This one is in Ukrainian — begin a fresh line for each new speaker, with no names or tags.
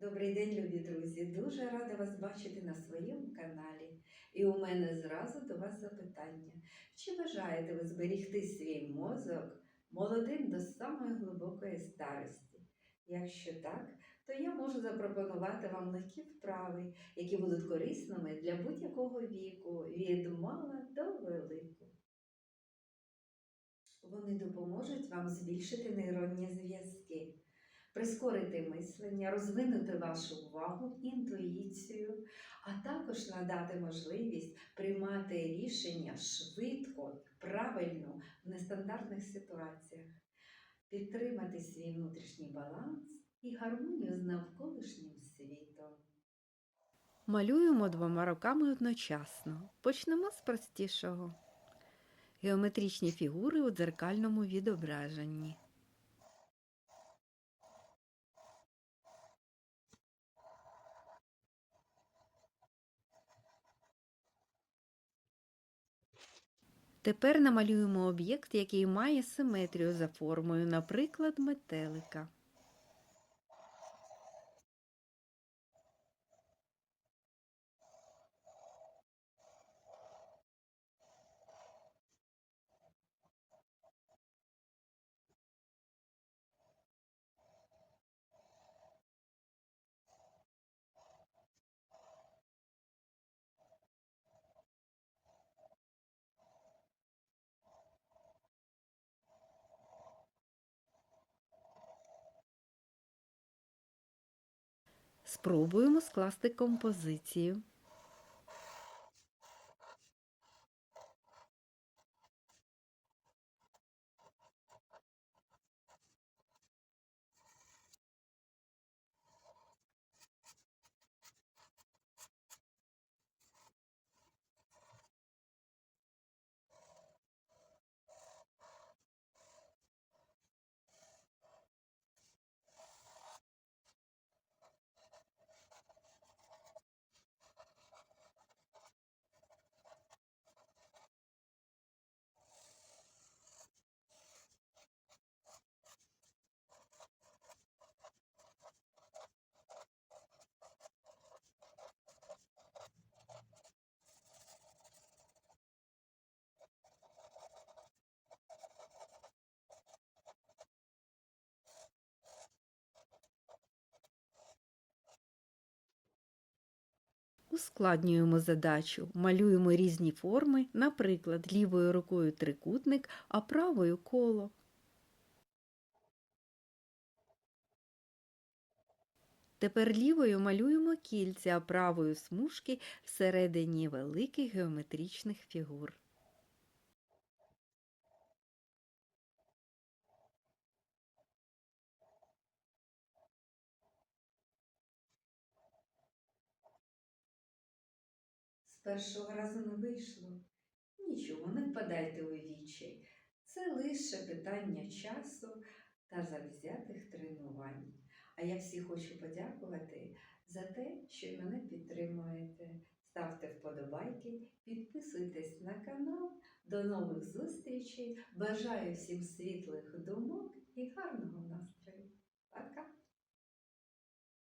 Добрий день, любі друзі! Дуже рада вас бачити на своєму каналі. І у мене зразу до вас запитання: чи бажаєте ви зберігти свій мозок молодим до самої глибокої старості? Якщо так, то я можу запропонувати вам легкі вправи, які будуть корисними для будь-якого віку, від мала до великого. Вони допоможуть вам збільшити нейронні зв'язки прискорити мислення, розвинути вашу увагу, інтуїцію, а також надати можливість приймати рішення швидко, правильно в нестандартних ситуаціях, підтримати свій внутрішній баланс і гармонію з навколишнім світом.
Малюємо двома руками одночасно. Почнемо з простішого. Геометричні фігури у дзеркальному відображенні. Тепер намалюємо об'єкт, який має симетрію за формою, наприклад, метелика. Спробуємо скласти композицію. Ускладнюємо задачу, малюємо різні форми, наприклад, лівою рукою трикутник, а правою коло. Тепер лівою малюємо кільця, а правою смужки всередині великих геометричних фігур.
Першого разу не вийшло. Нічого, не впадайте у вічі. Це лише питання часу та завзятих тренувань. А я всі хочу подякувати за те, що мене підтримуєте. Ставте вподобайки, підписуйтесь на канал. До нових зустрічей. Бажаю всім світлих думок і гарного настрою. Пока!